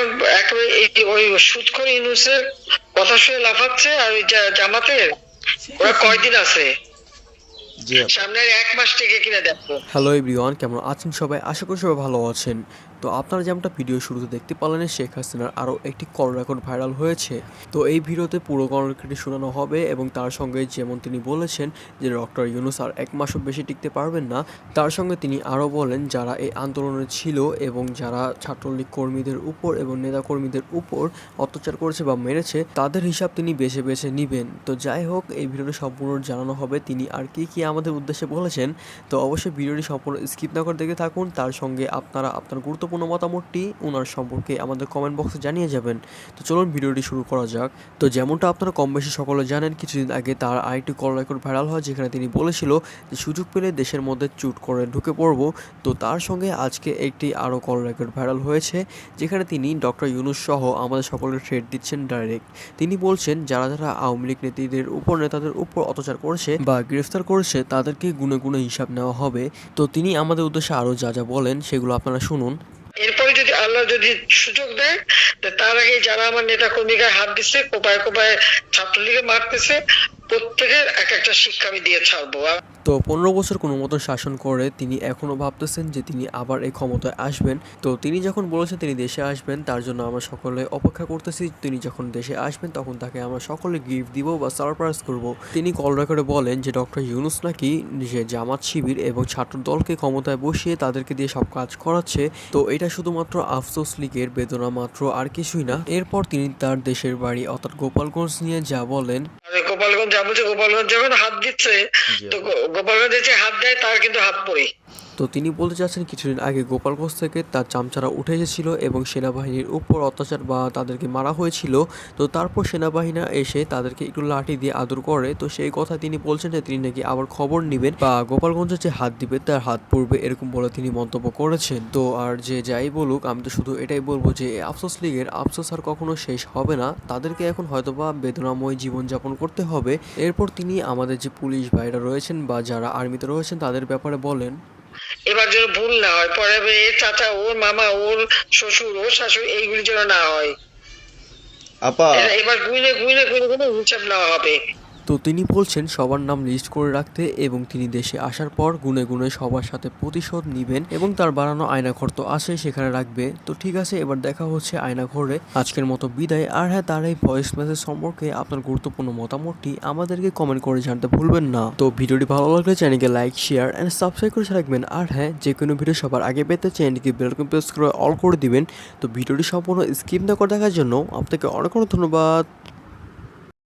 এখন একেবারে এই- ওই সুৎখর ইউনুসের কথা শুনে লাফাচ্ছে আর ওই জামাতে জামাতের? ওরা কয়দিন আছে? সামনের এক মাস থেকে কিনা দেখো। হ্যালো এভরিওয়ান কেমন আছেন সবাই? আশা করি সবাই ভালো আছেন। তো আপনারা যেমনটা ভিডিও শুরুতে দেখতে পারলেন, শেখ হাসিনার আরও একটি কল রেকর্ড ভাইরাল হয়েছে। তো এই ভিডিওতে পুরো কল শোনানো হবে এবং তার সঙ্গে যেমন তিনি বলেছেন যে ডক্টর ইউনুস আর এক মাসও বেশি টিকতে পারবেন না, তার সঙ্গে তিনি আরও বলেন যারা এই আন্দোলনে ছিল এবং যারা ছাত্রলীগ কর্মীদের উপর এবং নেতাকর্মীদের উপর অত্যাচার করেছে বা মেরেছে, তাদের হিসাব তিনি বেছে বেছে নেবেন। তো যাই হোক, এই ভিডিওটি সম্পূর্ণ জানানো হবে। তিনি আর কি কি আমাদের উদ্দেশ্যে বলেছেন, তো অবশ্যই ভিডিওটি সম্পূর্ণ স্কিপ না করে দেখে থাকুন। তার সঙ্গে আপনারা আপনার গুরুত্বপূর্ণ মতামতটি ওনার সম্পর্কে আমাদের কমেন্ট বক্সে জানিয়ে যাবেন। তো চলুন ভিডিওটি শুরু করা যাক। তো যেমনটা আপনারা কম বেশি সকলে জানেন, কিছুদিন আগে তার আরেকটি কল রেকর্ড ভাইরাল হয়, যেখানে তিনি বলেছিল যে, সুযোগ পেলে দেশের মধ্যে চুট করে ঢুকে পড়ব। তো তার সঙ্গে আজকে একটি আরও কল রেকর্ড ভাইরাল হয়েছে, যেখানে তিনি ডক্টর ইউনুস সহ আমাদের সকলের থ্রেড দিচ্ছেন ডাইরেক্ট তিনি বলছেন, যারা যারা আওয়ামী লীগ নেতাদের উপর নেতাদের উপর অত্যাচার করেছে বা গ্রেফতার করেছে, তাদেরকে গুনে গুনে হিসাব নেওয়া হবে। তো তিনি আমাদের উদ্দেশ্যে আরও যা যা বলেন, সেগুলো আপনারা শুনুন। এরপরে যদি আল্লাহ যদি সুযোগ দেয় তার আগে যারা আমার নেতা কর্মীকে হাত দিচ্ছে কোপায় কোপায় ছাত্রলীগে মারতেছে, প্রত্যেকের এক একটা শিক্ষা আমি দিয়ে ছাড়বো। তো পনেরো বছর কোনো মতো শাসন করে তিনি এখনও ভাবতেছেন যে তিনি আবার এই ক্ষমতায় আসবেন। তো তিনি যখন বলেছেন তিনি দেশে আসবেন, তার জন্য আমরা সকলে অপেক্ষা করতেছি। তিনি যখন দেশে আসবেন, তখন তাকে আমরা সকলে গিফট দিব বা সারপ্রাইজ করব। তিনি কল রেকর্ডে বলেন যে, ডক্টর ইউনুস নাকি যে জামাত শিবির এবং ছাত্র দলকে ক্ষমতায় বসিয়ে তাদেরকে দিয়ে সব কাজ করাচ্ছে। তো এটা শুধুমাত্র আফসোস লীগের বেদনা মাত্র আর কিছুই না। এরপর তিনি তার দেশের বাড়ি অর্থাৎ গোপালগঞ্জ নিয়ে যা বলেন। গোপালগঞ্জ যা বলছে গোপালগঞ্জ যখন হাত দিচ্ছে। তো গোপালগঞ্জ গোপালগঞ্জে যে হাত দেয় তার কিন্তু হাত পড়ে তো তিনি বলতে চাচ্ছেন কিছুদিন আগে গোপালগঞ্জ থেকে তার চামচারা উঠে এসেছিল এবং সেনাবাহিনীর উপর অত্যাচার বা তাদেরকে মারা হয়েছিল। তো তারপর সেনাবাহিনী এসে তাদেরকে একটু লাঠি দিয়ে আদর করে। তো সেই কথা তিনি বলছেন যে তিনি নাকি আবার খবর নেবেন বা গোপালগঞ্জে যে হাত দিবে তার হাত পড়বে এরকম বলে তিনি মন্তব্য করেছেন। তো আর যে যাই বলুক, আমি তো শুধু এটাই বলব যে আফসোস লীগের আফসোস আর কখনো শেষ হবে না। তাদেরকে এখন হয়তোবা বেদনাময় জীবনযাপন করতে হবে। এরপর তিনি আমাদের যে পুলিশ ভাইরা রয়েছেন বা যারা আর্মিতে রয়েছেন তাদের ব্যাপারে বলেন। এবার যেন ভুল না হয়। পরে এর চাচা ওর মামা ওর শ্বশুর ওর শাশুড়ি এইগুলি যেন না হয়। আপা। এবার গুইনে গুইনে গুইনে গুইনে হিসাব নেওয়া হবে। তো তিনি বলছেন, সবার নাম লিস্ট করে রাখতে এবং তিনি দেশে আসার পর গুনে গুনে সবার সাথে প্রতিশোধ নিবেন এবং তার বানানো আয়নাঘর তো আছে সেখানে রাখবে। তো ঠিক আছে, এবার দেখা হচ্ছে আয়নাঘরে। আজকের মতো বিদায়। আর হ্যাঁ তার এই ভয়েস মেসেজ সম্পর্কে আপনার গুরুত্বপূর্ণ মতামতটি আমাদেরকে কমেন্ট করে জানতে ভুলবেন না। তো ভিডিওটি ভালো লাগলে চ্যানেলকে লাইক শেয়ার অ্যান্ড সাবস্ক্রাইব করে রাখবেন। আর হ্যাঁ যে কোনো ভিডিও সবার আগে পেতে চ্যানেলটিকে বেলকম প্রেস করে অল করে দিবেন। তো ভিডিওটি সম্পূর্ণ স্কিপ না করে দেখার জন্য আপনাকে অনেক অনেক ধন্যবাদ।